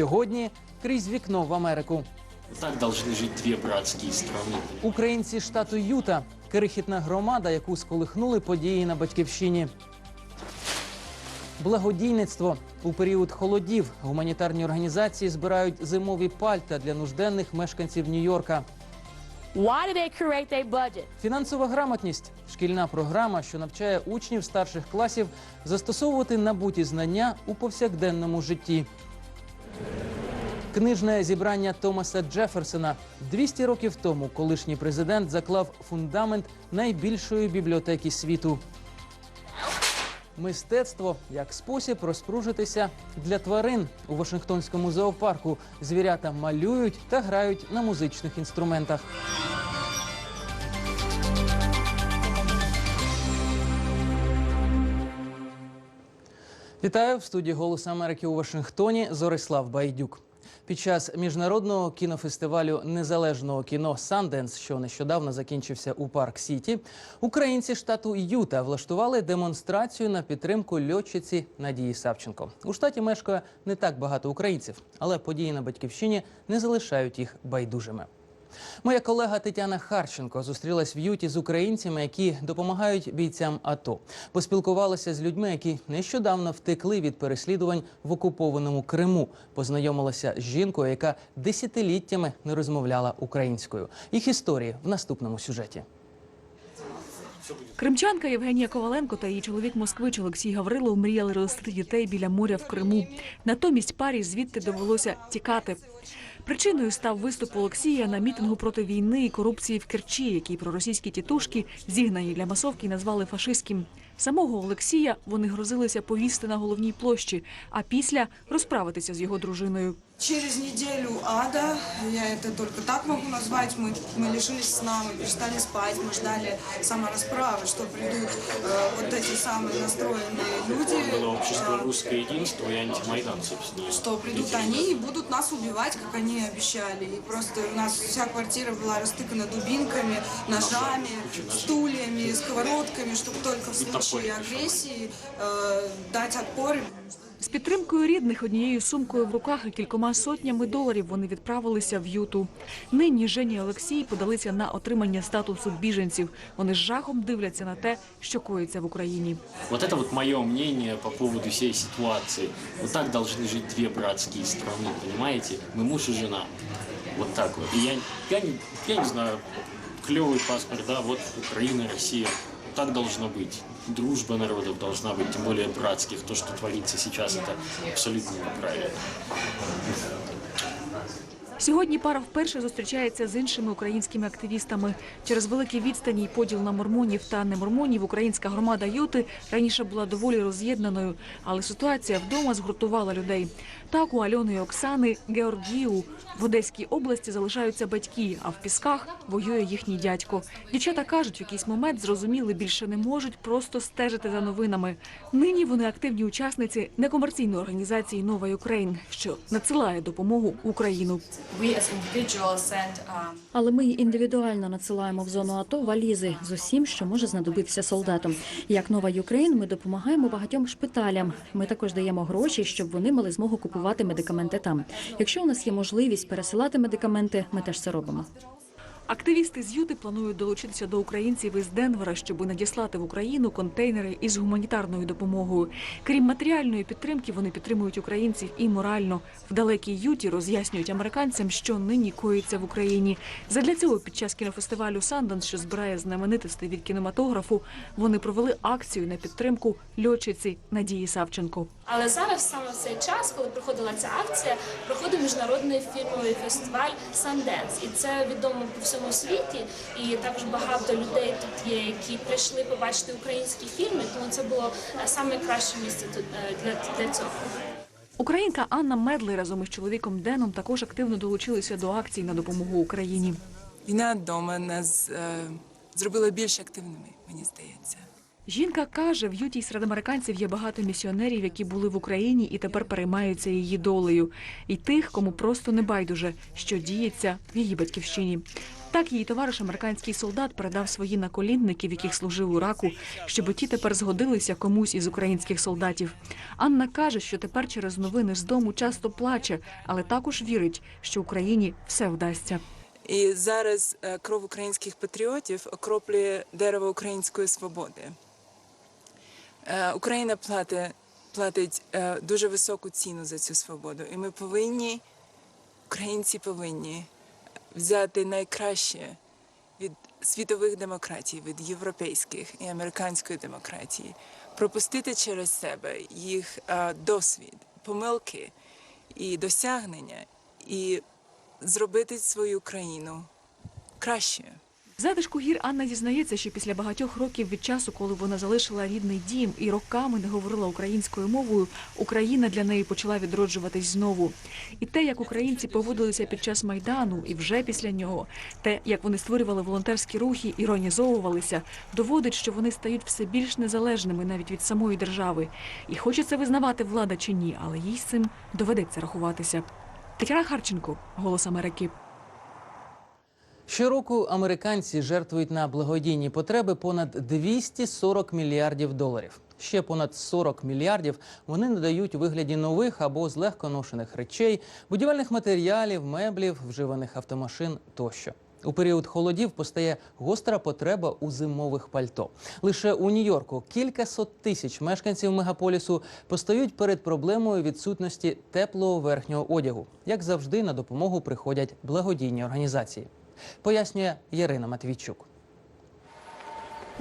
Сьогодні крізь вікно в Америку. Так должны жить две братские страны. Українці штату Юта крихітна громада, яку сколихнули події на батьківщині. Благодійництво у період холодів гуманітарні організації збирають зимові пальта для нужденних мешканців Нью-Йорка. Why did they create their budget? Фінансова грамотність шкільна програма, що навчає учнів старших класів застосовувати набуті знання у повсякденному житті. Книжне зібрання Томаса Джеферсона 200 років тому колишній президент заклав фундамент найбільшої бібліотеки світу. Мистецтво як спосіб розпружитися для тварин у Вашингтонському зоопарку. Звірята малюють та грають на музичних інструментах. Вітаю в студії «Голос Америки» у Вашингтоні. Зорислав Байдюк. Під час міжнародного кінофестивалю незалежного кіно Санденс, що нещодавно закінчився у Парк Сіті, українці штату Юта влаштували демонстрацію на підтримку льотчиці Надії Савченко. У штаті мешкає не так багато українців, але події на батьківщині не залишають їх байдужими. Моя колега Тетяна Харченко зустрілась в Юті з українцями, які допомагають бійцям АТО. Поспілкувалася з людьми, які нещодавно втекли від переслідувань в окупованому Криму. Познайомилася з жінкою, яка десятиліттями не розмовляла українською. Їх історії в наступному сюжеті. Кримчанка Євгенія Коваленко та її чоловік москвич Олексій Гаврилов мріяли ростити дітей біля моря в Криму. Натомість парі звідти довелося тікати. Причиною став виступ Олексія на мітингу проти війни і корупції в Керчі, який проросійські тітушки, зігнані для масовки, назвали фашистським. Самого Олексія вони грозилися повісти на головній площі, а після розправитися з його дружиною. Через неделю ада, я это только так могу назвать, мы, мы лишились сна, мы перестали спать, мы ждали саморасправы, что придут э, вот эти самые настроенные люди, Было общество э, «Русское единство» и антимайдан, собственно. что придут они и будут нас убивать, как они обещали. И просто у нас вся квартира была растыкана дубинками, ножами, стульями, сковородками, чтобы только в случае агрессии э, дать отпор. З підтримкою рідних однією сумкою в руках і кількома сотнями доларів вони відправилися в Юту. Нині Жені і Олексій подалися на отримання статусу біженців. Вони з жахом дивляться на те, що коїться в Україні. Вот это вот мое мнение по поводу всей ситуации. Вот так должны жить две братские страны, понимаете? Мы муж и жена. Вот так вот. И я, я, не, я не знаю, клевый паспорт, да, вот Украина, Россия. Вот так должно быть. Дружба народов должна быть, тем более братских. То, что творится сейчас, это абсолютно неправильно. Сьогодні пара вперше зустрічається з іншими українськими активістами. Через великі відстані й поділ на мормонів та немормонів українська громада Юти раніше була доволі роз'єднаною, але ситуація вдома згуртувала людей. Так у Альони і Оксани Георгію в Одеській області залишаються батьки, а в пісках воює їхній дядько. Дівчата кажуть, в якийсь момент зрозуміли, більше не можуть просто стежити за новинами. Нині вони активні учасниці некомерційної організації Нова Юкрейн, що надсилає допомогу Україну. Um, Але ми індивідуально надсилаємо в зону АТО валізи з усім, що може знадобитися солдатам. Як нова Юкрейн, ми допомагаємо багатьом шпиталям. Ми також даємо гроші, щоб вони мали змогу купувати медикаменти там. Якщо у нас є можливість пересилати медикаменти, ми теж це робимо. Активісти з Юти планують долучитися до українців із Денвера, щоб надіслати в Україну контейнери із гуманітарною допомогою. Крім матеріальної підтримки, вони підтримують українців і морально. В далекій Юті роз'яснюють американцям, що нині коїться в Україні. Задля цього під час кінофестивалю Санданс, що збирає знаменитостей від кінематографу, вони провели акцію на підтримку льотчиці Надії Савченко. Але зараз саме в цей час, коли проходила ця акція, проходить міжнародний фільмовий фестиваль Sundance. І це відомо по всьому світі. І також багато людей тут є, які прийшли побачити українські фільми. Тому це було е, саме краще місце тут е, для, для цього. Українка Анна Медлey разом із чоловіком Деном також активно долучилися до акцій на допомогу Україні. Війна вдома нас е, зробила більш активними, мені здається. Жінка каже, в Юті серед американців є багато місіонерів, які були в Україні і тепер переймаються її долею, і тих, кому просто не байдуже, що діється в її батьківщині. Так її товариш, американський солдат, передав свої наколінники, в яких служив у Іраку, щоб ті тепер згодилися комусь із українських солдатів. Анна каже, що тепер через новини з дому часто плаче, але також вірить, що Україні все вдасться. І зараз е, кров українських патріотів окроплює дерево української свободи. Е, Україна платить, платить е, дуже високу ціну за цю свободу. І ми повинні, українці повинні взяти найкраще від світових демократій, від європейських і американської демократії, пропустити через себе їх е, досвід, помилки і досягнення, і зробити свою країну кращою. Затишку гір Анна зізнається, що після багатьох років від часу, коли вона залишила рідний дім і роками не говорила українською мовою, Україна для неї почала відроджуватись знову. І те, як українці поводилися під час майдану, і вже після нього, те, як вони створювали волонтерські рухи, іронізовувалися, доводить, що вони стають все більш незалежними навіть від самої держави. І хоче це визнавати влада чи ні, але їй з цим доведеться рахуватися. Тетяна Харченко, Голос Америки. Щороку американці жертвують на благодійні потреби понад 240 мільярдів доларів. Ще понад 40 мільярдів вони надають у вигляді нових або злегконошених речей, будівельних матеріалів, меблів, вживаних автомашин тощо. У період холодів постає гостра потреба у зимових пальто. Лише у Нью-Йорку кілька сот тисяч мешканців мегаполісу постають перед проблемою відсутності теплого верхнього одягу. Як завжди, на допомогу приходять благодійні організації. Пояснює Ярина Матвійчук.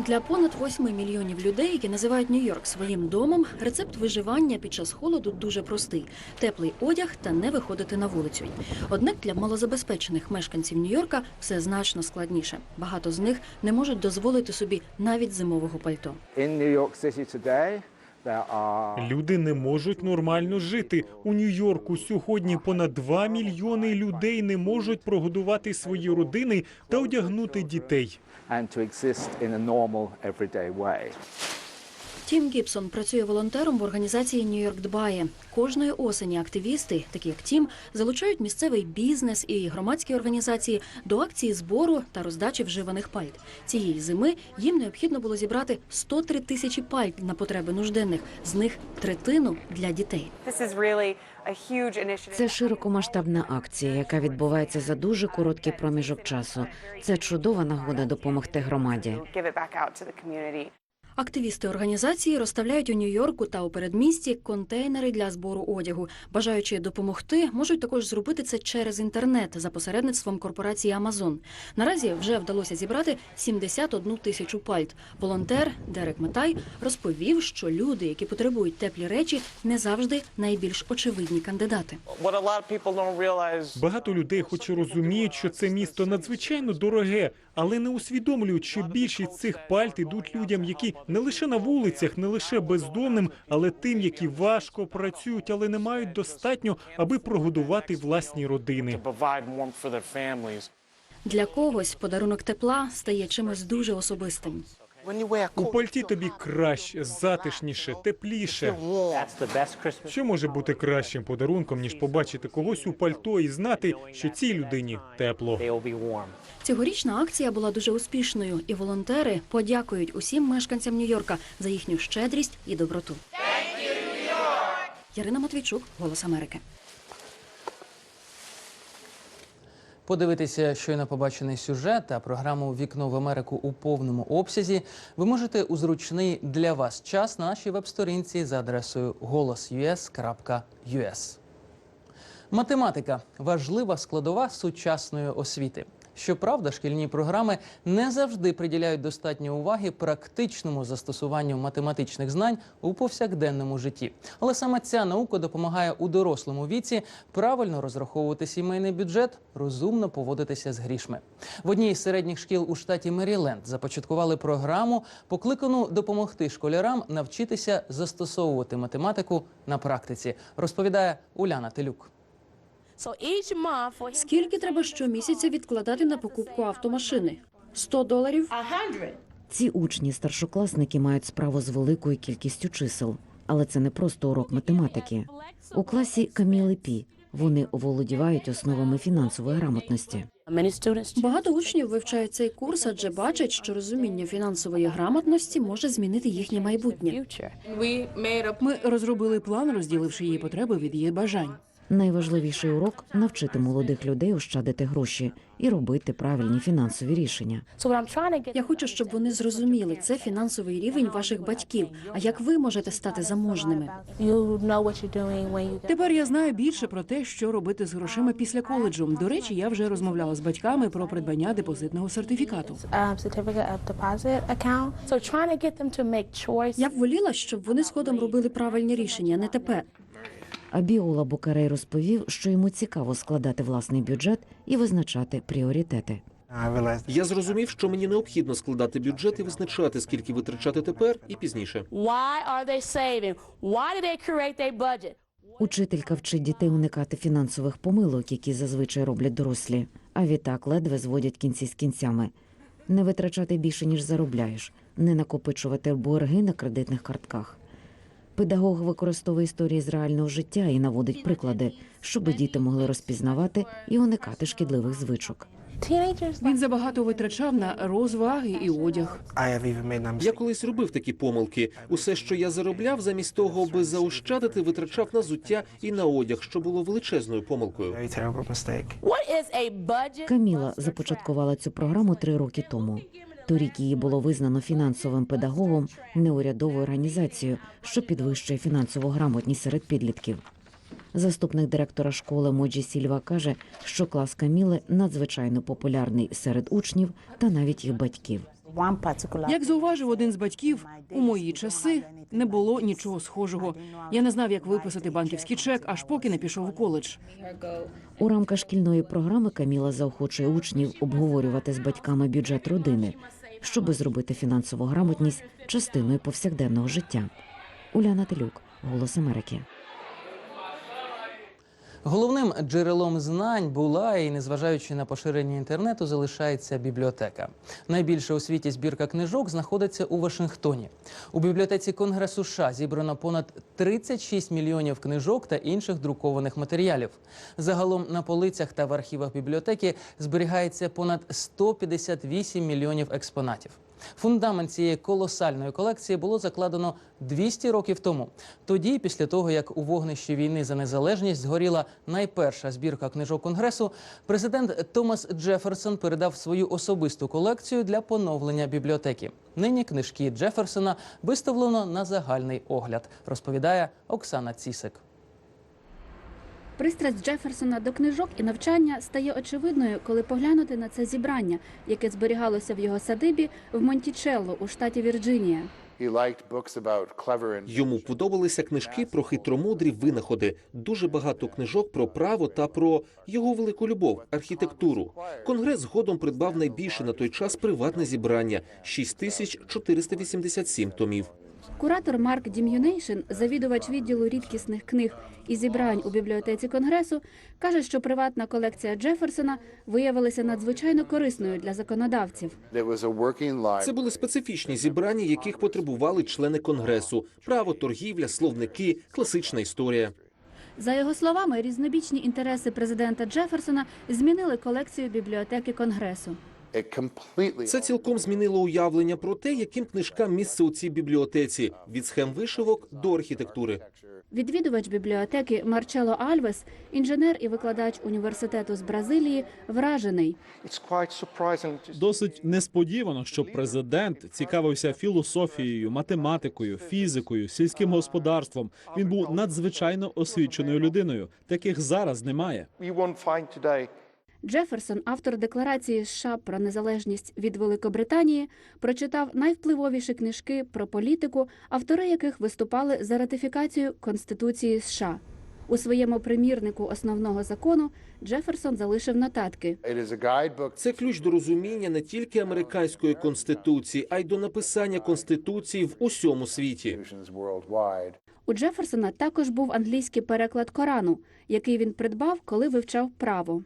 Для понад 8 мільйонів людей, які називають Нью-Йорк своїм домом, рецепт виживання під час холоду дуже простий: теплий одяг та не виходити на вулицю. Однак для малозабезпечених мешканців Нью-Йорка все значно складніше. Багато з них не можуть дозволити собі навіть зимового пальто. In New York City today, Люди не можуть нормально жити. У Нью-Йорку сьогодні понад 2 мільйони людей не можуть прогодувати свої родини та одягнути дітей. Тім Гібсон працює волонтером в організації Нью-Йорк дбає. Кожної осені активісти, такі як Тім, залучають місцевий бізнес і громадські організації до акції збору та роздачі вживаних пальт. Цієї зими їм необхідно було зібрати 103 тисячі пальт на потреби нужденних, з них третину для дітей. Це широкомасштабна акція, яка відбувається за дуже короткий проміжок часу. Це чудова нагода допомогти громаді. Активісти організації розставляють у Нью-Йорку та у передмісті контейнери для збору одягу. Бажаючи допомогти, можуть також зробити це через інтернет за посередництвом корпорації Amazon. Наразі вже вдалося зібрати 71 тисячу пальт. Волонтер Дерек Метай розповів, що люди, які потребують теплі речі, не завжди найбільш очевидні кандидати. Багато людей, хоч і розуміють, що це місто надзвичайно дороге, але не усвідомлюють, що більшість цих пальт ідуть людям, які не лише на вулицях, не лише бездомним, але тим, які важко працюють, але не мають достатньо, аби прогодувати власні родини. Для когось подарунок тепла стає чимось дуже особистим. У пальті тобі краще, затишніше, тепліше. Що може бути кращим подарунком, ніж побачити когось у пальто і знати, що цій людині тепло. Цьогорічна акція була дуже успішною, і волонтери подякують усім мешканцям Нью-Йорка за їхню щедрість і доброту. Ярина Матвійчук, Голос Америки. Подивитися щойно побачений сюжет та програму Вікно в Америку у повному обсязі ви можете у зручний для вас час на нашій веб-сторінці за адресою голос.us.us. Математика важлива складова сучасної освіти. Щоправда, шкільні програми не завжди приділяють достатньо уваги практичному застосуванню математичних знань у повсякденному житті. Але саме ця наука допомагає у дорослому віці правильно розраховувати сімейний бюджет, розумно поводитися з грішми. В одній із середніх шкіл у штаті Меріленд започаткували програму, покликану допомогти школярам навчитися застосовувати математику на практиці. Розповідає Уляна Телюк. Скільки треба щомісяця відкладати на покупку автомашини? 100 доларів? 100. Ці учні, старшокласники, мають справу з великою кількістю чисел, але це не просто урок математики. У класі Каміли Пі вони оволодівають основами фінансової грамотності. Багато учнів вивчають цей курс, адже бачать, що розуміння фінансової грамотності може змінити їхнє майбутнє. Ми розробили план, розділивши її потреби від її бажань. Найважливіший урок навчити молодих людей ощадити гроші і робити правильні фінансові рішення. Я хочу, щоб вони зрозуміли, це фінансовий рівень ваших батьків. А як ви можете стати заможними? Тепер я знаю більше про те, що робити з грошима після коледжу. До речі, я вже розмовляла з батьками про придбання депозитного сертифікату. Я б воліла, щоб вони згодом робили правильні рішення, не тепер. Абіола Букарей розповів, що йому цікаво складати власний бюджет і визначати пріоритети. Я зрозумів, що мені необхідно складати бюджет і визначати, скільки витрачати тепер і пізніше. Учителька вчить дітей уникати фінансових помилок, які зазвичай роблять дорослі, а відтак ледве зводять кінці з кінцями. Не витрачати більше, ніж заробляєш, не накопичувати борги на кредитних картках. Педагог використовує історії з реального життя і наводить приклади, щоб діти могли розпізнавати і уникати шкідливих звичок. Він забагато витрачав на розваги і одяг. Я колись робив такі помилки. Усе, що я заробляв, замість того, аби заощадити, витрачав на зуття і на одяг, що було величезною помилкою. Каміла започаткувала цю програму три роки тому. Торік її було визнано фінансовим педагогом неурядовою організацією, що підвищує фінансову грамотність серед підлітків. Заступник директора школи Моджі Сільва каже, що клас Каміли надзвичайно популярний серед учнів та навіть їх батьків. Як зауважив один з батьків, у мої часи не було нічого схожого. Я не знав, як виписати банківський чек, аж поки не пішов у коледж. У рамках шкільної програми Каміла заохочує учнів обговорювати з батьками бюджет родини, щоби зробити фінансову грамотність частиною повсякденного життя. Уляна Телюк, Голос Америки. Головним джерелом знань була і, незважаючи на поширення інтернету, залишається бібліотека. Найбільша у світі збірка книжок знаходиться у Вашингтоні. У бібліотеці Конгресу США зібрано понад 36 мільйонів книжок та інших друкованих матеріалів. Загалом на полицях та в архівах бібліотеки зберігається понад 158 мільйонів експонатів. Фундамент цієї колосальної колекції було закладено 200 років тому. Тоді, після того як у вогнищі війни за незалежність згоріла найперша збірка книжок конгресу, президент Томас Джеферсон передав свою особисту колекцію для поновлення бібліотеки. Нині книжки Джеферсона виставлено на загальний огляд, розповідає Оксана Цісик. Пристрасть Джеферсона до книжок і навчання стає очевидною, коли поглянути на це зібрання, яке зберігалося в його садибі в Монтічелло у штаті Вірджинія. Йому подобалися книжки про хитромудрі винаходи, дуже багато книжок про право та про його велику любов архітектуру. Конгрес згодом придбав найбільше на той час приватне зібрання 6487 томів. Куратор Марк Дім'юнейшн, завідувач відділу рідкісних книг і зібрань у бібліотеці Конгресу, каже, що приватна колекція Джеферсона виявилася надзвичайно корисною для законодавців. Це були специфічні зібрання, яких потребували члени конгресу: право, торгівля, словники, класична історія. За його словами, різнобічні інтереси президента Джеферсона змінили колекцію бібліотеки Конгресу. Це цілком змінило уявлення про те, яким книжкам місце у цій бібліотеці від схем вишивок до архітектури. Відвідувач бібліотеки Марчело Альвес, інженер і викладач університету з Бразилії, вражений. Досить несподівано, що президент цікавився філософією, математикою, фізикою, сільським господарством. Він був надзвичайно освіченою людиною. Таких зараз немає. Джеферсон, автор декларації США про незалежність від Великобританії, прочитав найвпливовіші книжки про політику, автори яких виступали за ратифікацію Конституції США. У своєму примірнику основного закону Джеферсон залишив нотатки. Це ключ до розуміння не тільки американської конституції, а й до написання конституції в усьому світі. У Джеферсона також був англійський переклад Корану, який він придбав, коли вивчав право.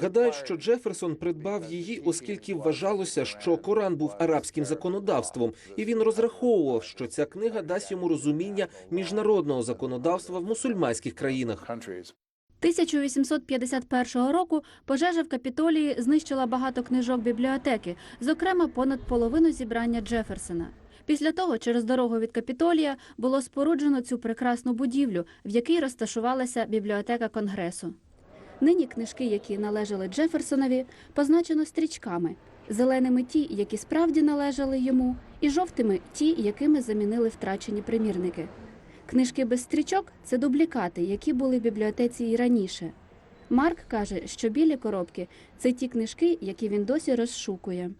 Гадають, що Джеферсон придбав її, оскільки вважалося, що Коран був арабським законодавством, і він розраховував, що ця книга дасть йому розуміння міжнародного законодавства в мусульманських країнах. 1851 року пожежа в Капітолії знищила багато книжок бібліотеки, зокрема понад половину зібрання Джеферсона. Після того через дорогу від Капітолія було споруджено цю прекрасну будівлю, в якій розташувалася бібліотека Конгресу. Нині книжки, які належали Джеферсонові, позначено стрічками: зеленими ті, які справді належали йому, і жовтими ті, якими замінили втрачені примірники. Книжки без стрічок це дублікати, які були в бібліотеці і раніше. Марк каже, що білі коробки це ті книжки, які він досі розшукує.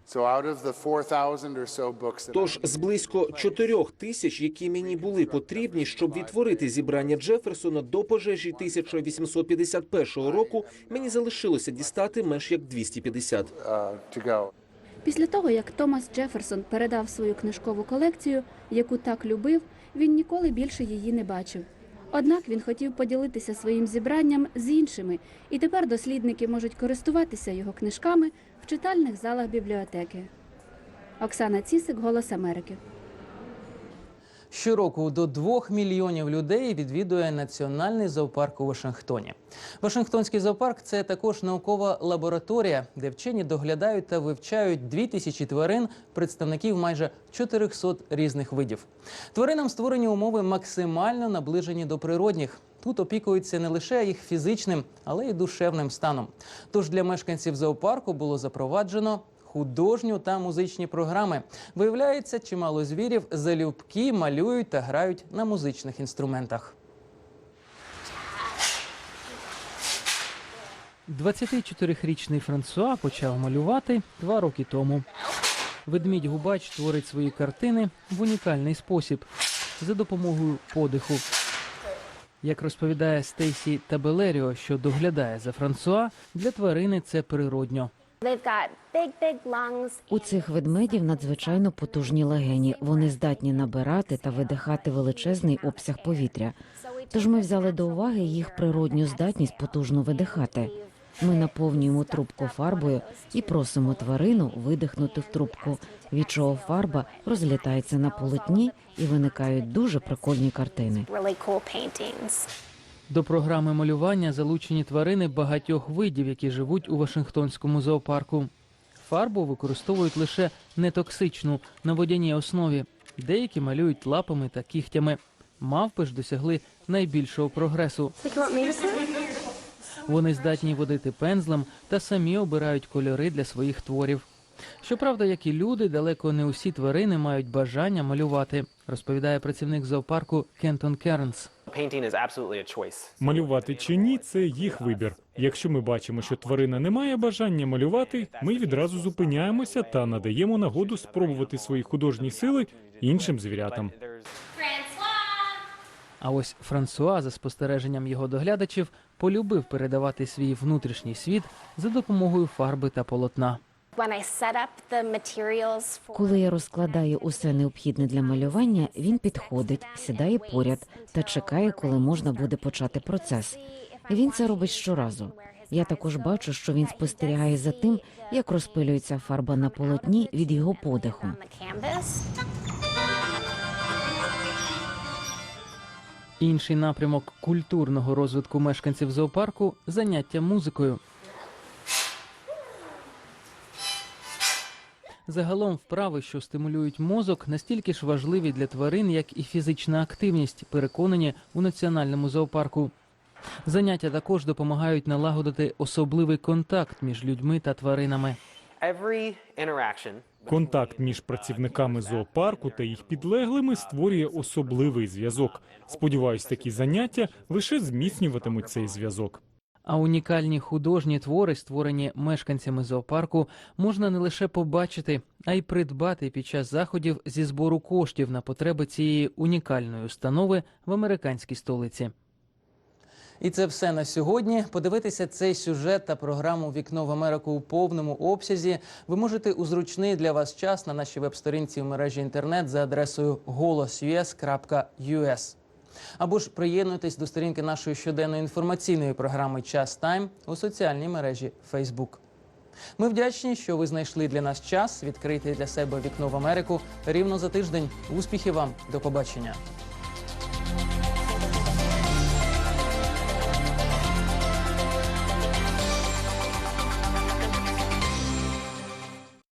Тож з близько чотирьох тисяч, які мені були потрібні, щоб відтворити зібрання Джеферсона до пожежі 1851 року, мені залишилося дістати менш як 250. Після того, як Томас Джеферсон передав свою книжкову колекцію, яку так любив, він ніколи більше її не бачив. Однак він хотів поділитися своїм зібранням з іншими, і тепер дослідники можуть користуватися його книжками в читальних залах бібліотеки. Оксана Цісик, Голос Америки. Щороку до двох мільйонів людей відвідує національний зоопарк у Вашингтоні. Вашингтонський зоопарк це також наукова лабораторія, де вчені доглядають та вивчають дві тисячі тварин, представників майже 400 різних видів. Тваринам створені умови максимально наближені до природних. Тут опікуються не лише їх фізичним, але й душевним станом. Тож для мешканців зоопарку було запроваджено художню та музичні програми. Виявляється, чимало звірів залюбки малюють та грають на музичних інструментах. 24-річний Франсуа почав малювати два роки тому. Ведмідь Губач творить свої картини в унікальний спосіб за допомогою подиху. Як розповідає Стейсі Табелеріо, що доглядає за Франсуа, для тварини це природньо. У цих ведмедів надзвичайно потужні легені. Вони здатні набирати та видихати величезний обсяг повітря. Тож ми взяли до уваги їх природню здатність потужно видихати. Ми наповнюємо трубку фарбою і просимо тварину видихнути в трубку, від чого фарба розлітається на полотні і виникають дуже прикольні картини. До програми малювання залучені тварини багатьох видів, які живуть у Вашингтонському зоопарку. Фарбу використовують лише нетоксичну на водяній основі. Деякі малюють лапами та кігтями. Мавпи ж досягли найбільшого прогресу. Вони здатні водити пензлем та самі обирають кольори для своїх творів. Щоправда, як і люди, далеко не усі тварини мають бажання малювати, розповідає працівник зоопарку Кентон Кернс. Малювати чи ні, це їх вибір. Якщо ми бачимо, що тварина не має бажання малювати, ми відразу зупиняємося та надаємо нагоду спробувати свої художні сили іншим звірятам. А ось Франсуа, за спостереженням його доглядачів, полюбив передавати свій внутрішній світ за допомогою фарби та полотна. Коли я розкладаю усе необхідне для малювання, він підходить, сідає поряд та чекає, коли можна буде почати процес. Він це робить щоразу. Я також бачу, що він спостерігає за тим, як розпилюється фарба на полотні від його подиху. Інший напрямок культурного розвитку мешканців зоопарку заняття музикою. Загалом вправи, що стимулюють мозок, настільки ж важливі для тварин, як і фізична активність, переконані у національному зоопарку. Заняття також допомагають налагодити особливий контакт між людьми та тваринами. Контакт між працівниками зоопарку та їх підлеглими створює особливий зв'язок. Сподіваюсь, такі заняття лише зміцнюватимуть цей зв'язок. А унікальні художні твори, створені мешканцями зоопарку, можна не лише побачити, а й придбати під час заходів зі збору коштів на потреби цієї унікальної установи в американській столиці. І це все на сьогодні. Подивитися цей сюжет та програму Вікно в Америку у повному обсязі. Ви можете у зручний для вас час на нашій веб-сторінці в мережі інтернет за адресою голосus.us. Або ж приєднуйтесь до сторінки нашої щоденної інформаційної програми Час Тайм у соціальній мережі Facebook. Ми вдячні, що ви знайшли для нас час відкрити для себе вікно в Америку рівно за тиждень. Успіхів вам, до побачення.